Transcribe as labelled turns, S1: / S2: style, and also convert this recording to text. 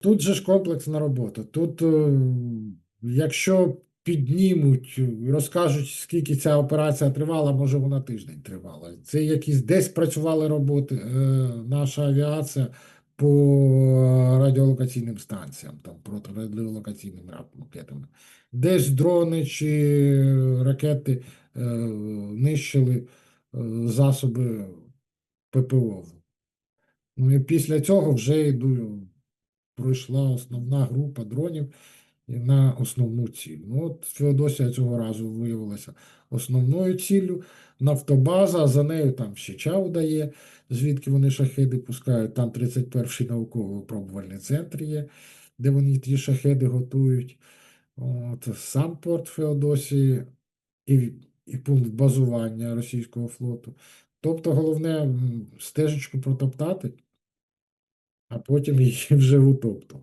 S1: Тут же ж комплексна робота. Тут, е, якщо піднімуть, розкажуть, скільки ця операція тривала, може вона тиждень тривала. Це якісь десь працювали роботи, е, наша авіація по радіолокаційним станціям, там протирадіолокаційним ракетами. Десь дрони чи ракети е, нищили засоби ППО. Ну і після цього вже йду, пройшла основна група дронів на основну ціль. Ну, от Феодосія цього разу виявилася основною ціллю. Нафтобаза, за нею там ще Чауда звідки вони шахеди пускають. Там 31-й науково-пробувальний центр є, де вони ті шахеди готують. От, сам порт Феодосії і, і пункт базування російського флоту. Тобто, головне стежечку протоптати, а потім її вже утоптав.